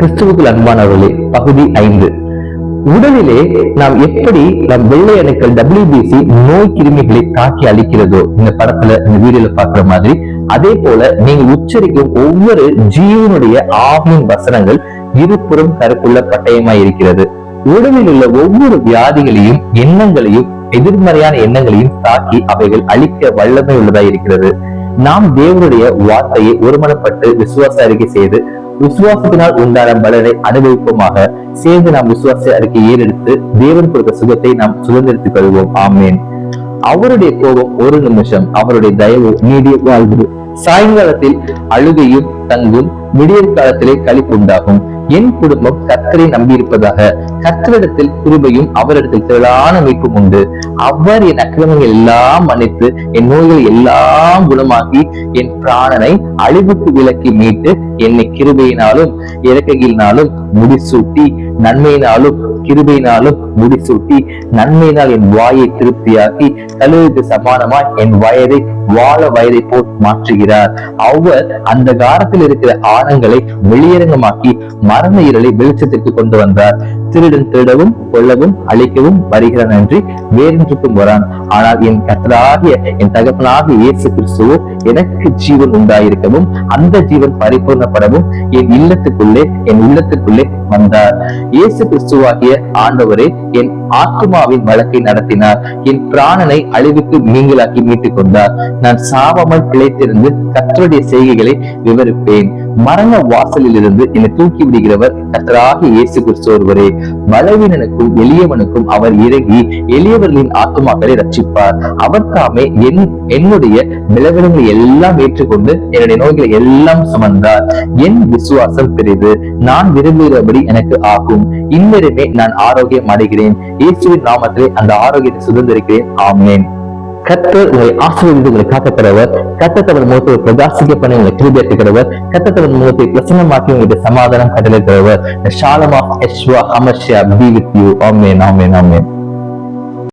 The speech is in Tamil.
கிறிஸ்துவுக்குள் அன்பானவர்களே பகுதி ஐந்து. உடலிலே நாம் எப்படி நம் வெள்ளை அணுக்கள் டபிள்யூபிசி நோய் கிருமிகளை தாக்கி அளிக்கிறதோ இந்த படத்துல இந்த வீடியோல பாக்குற மாதிரி அதே போல நீங்க உச்சரிக்கும் ஒவ்வொரு ஜீவனுடைய ஆவியின் வசனங்கள் இருபுறம் கருக்குள்ள பட்டயமாய் இருக்கிறது. உடலில் உள்ள ஒவ்வொரு வியாதிகளையும் எண்ணங்களையும் எதிர்மறையான எண்ணங்களையும் தாக்கி அவைகள் அழிக்க வல்லமை உள்ளதா இருக்கிறது. நாம் தேவனுடைய வார்த்தையை ஒருமனப்பட்டு விசுவாச அறிக்கை செய்து விசுவாசத்தினால் உண்டான பலனை அனுபவிப்போமாக சேர்ந்து நாம் விசுவாச அறிக்கை ஏறெடுத்து தேவன் கொடுத்த சுகத்தை நாம் சுதந்திரித்துக் கொள்வோம். ஆமேன். அவருடைய கோபம் ஒரு நிமிஷம் அவருடைய தயவு நீடிய வாழ்வு சாயங்காலத்தில் அழுகையும் தங்கும் விடியற் காலத்திலே களிப்புண்டாகும். என் குடும்பம் கத்தரை நம்பியிருப்பதாக கர்த்தரிடத்தில் கிருபையும் அவரிடத்தில் திரளான மீட்பும் உண்டு. அவர் என் அக்கிரமங்கள் எல்லாம் மன்னித்து என் நோய்கள் எல்லாம் குணமாக்கி என் பிராணனை அழிவுக்கு விலக்கி மீட்டு என்னை கிருபையினாலும் இறக்கையினாலும் முடிசூட்டி நன்மையினாலும் கிருபையினாலும் முடிசூட்டி நன்மையினால் என் வாயை திருப்தியாக்கி கழுவுக்கு சமானமாய் என் வயதை வாழ வயதை போல் மாற்றுகிறார். அவர் அந்த காலத்தில் இருக்கிற ஆணங்களை வெளியரங்கமாக்கி மரண இருளை வெளிச்சத்திற்கு கொண்டு வந்தார். திரு உங்களிடம் திருடவும் கொள்ளவும் அழிக்கவும் வருகிறான் என்று வேறென்றுக்கும் வரான். ஆனால் என் கத்தராகிய என் தகப்பனாகிய இயேசு கிறிஸ்துவோ எனக்கு ஜீவன் உண்டாயிருக்கவும் அந்த ஜீவன் பரிபூர்ணப்படவும் என் இல்லத்துக்குள்ளே என் உள்ளத்துக்குள்ளே வந்தார். இயேசு கிறிஸ்துவாகிய ஆண்டவரே என் ஆத்மாவின் வழக்கை நடத்தினார். என் பிராணனை அழிவுக்கு நீங்களாக்கி மீட்டுக் கொண்டார். நான் சாவாமல் பிழைத்திருந்து கர்த்தருடைய செய்கைகளை விவரிப்பேன். மரண வாசலில் இருந்து என்னை தூக்கி விடுகிறவர் கத்தராக இயேசு கிறிஸ்து ஒருவரே. பலவீனனுக்கும் எளியவனுக்கும் அவர் இறங்கி எளியவர்களின் ஆத்மாக்களை ரட்சிப்பார். அவர் தாமே என் என்னுடைய நிலவரங்களை எல்லாம் ஏற்றுக்கொண்டு என்னுடைய நோய்களை எல்லாம் சுமந்தார். என் விசுவாசம் பெரிது. நான் விரும்புகிறபடி எனக்கு ஆகும். இந்நேரமே நான் ஆரோக்கியம் அடைகிறேன். இயேசுவின் நாமத்திலே அந்த ஆரோக்கியத்தை சுதந்திரிக்கிறேன். ஆமேன். கத்தர் உங்களை ஆசீர்வதித்து உங்களை காக்கப்படுவர். கத்தத்தவர் முகத்தை பிரகாசிக்க பண்ணி உங்களை கிருபியாக்குகிறவர் கத்தத்தவர் முகத்தை பிரசன்னமாக்கி உங்களுக்கு சமாதானம் கட்டளைக்கிறவர் ஷாலம் ஆஃப் எஸ்வா அமர்ஷியா பி வித் யூ ஆமேன் ஆமேன் ஆமேன்.